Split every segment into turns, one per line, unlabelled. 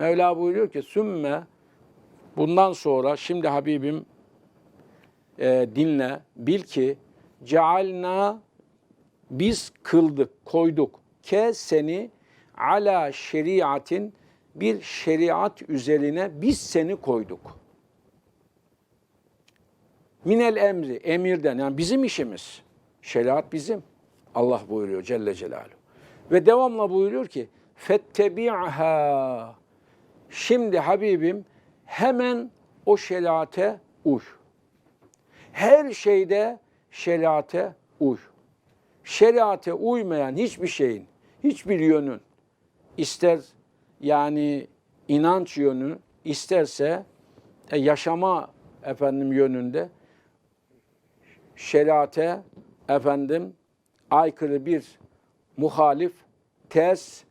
Mevla buyuruyor ki sümme bundan sonra şimdi Habibim e, dinle bil ki cealna biz kıldık koyduk ke seni ala şeriatin bir şeriat üzerine biz seni koyduk. Minel emri, emirden yani bizim işimiz. Şeriat bizim. Allah buyuruyor Celle Celaluhu. Ve devamla buyuruyor ki fettebi'ha Şimdi Habibim hemen o şeriate uy. Her şeyde şeriate uy. Şeriate uymayan hiçbir şeyin, hiçbir yönün ister yani inanç yönü isterse e, yaşama efendim yönünde şeriate efendim aykırı bir muhalif ters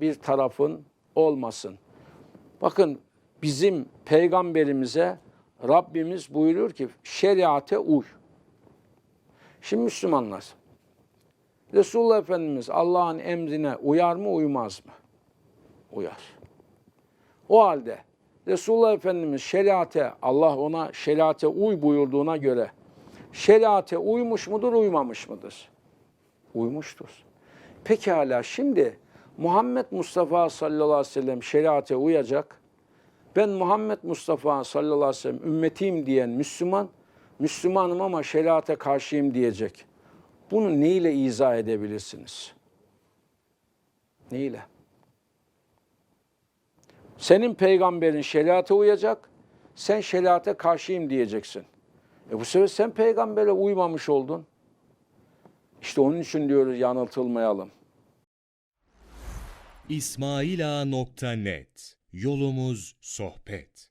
bir tarafın olmasın. Bakın bizim peygamberimize Rabbimiz buyuruyor ki şeriate uy. Şimdi Müslümanlar Resulullah Efendimiz Allah'ın emrine uyar mı uymaz mı? Uyar. O halde Resulullah Efendimiz şeriate Allah ona şeriate uy buyurduğuna göre şeriate uymuş mudur uymamış mıdır? Uymuştur. Pekala şimdi Muhammed Mustafa sallallahu aleyhi ve sellem şeriate uyacak. Ben Muhammed Mustafa sallallahu aleyhi ve sellem ümmetiyim diyen Müslüman, Müslümanım ama şeriate karşıyım diyecek. Bunu neyle izah edebilirsiniz? Neyle? Senin peygamberin şeriate uyacak, sen şeriate karşıyım diyeceksin. E bu sefer sen peygambere uymamış oldun. İşte onun için diyoruz yanıltılmayalım.
İsmailağa.net Yolumuz sohbet.